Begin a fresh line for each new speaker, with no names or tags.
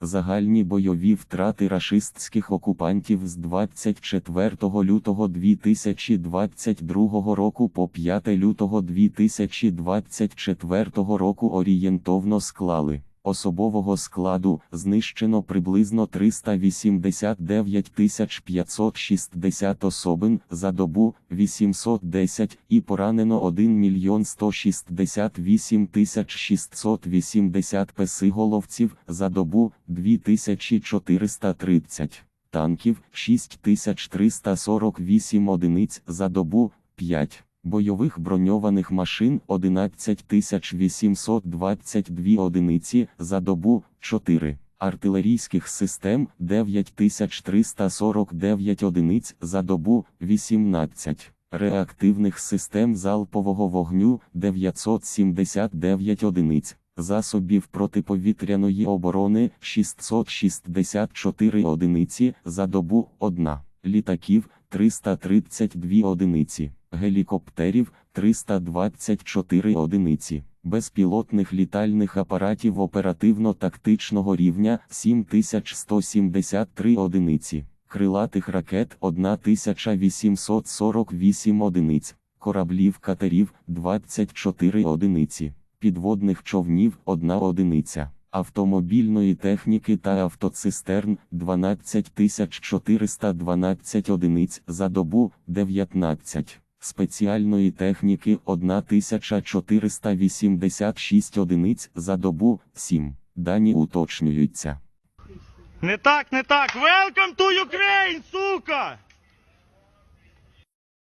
Загальні бойові втрати рашистських окупантів з 24 лютого 2022 року по 5 лютого 2024 року орієнтовно склали. Особового складу знищено приблизно 389 560 особин за добу 810 і поранено 1 мільйон 168 680 песиголовців за добу 2430 танків 6348 одиниць за добу 5 бойових броньованих машин 11822 одиниці за добу 4, артилерійських систем 9349 одиниць за добу 18, реактивних систем залпового вогню 979 одиниць. Засобів протиповітряної оборони 664 одиниці за добу 1, літаків 332 одиниці гелікоптерів 324 одиниці, безпілотних літальних апаратів оперативно-тактичного рівня 7173 одиниці, крилатих ракет 1848 одиниць, кораблів катерів 24 одиниці, підводних човнів 1 одиниця. Автомобільної техніки та автоцистерн 12412 одиниць за добу 19, спеціальної техніки 1486 одиниць за добу 7. Дані уточнюються.
Не так, не так. Welcome to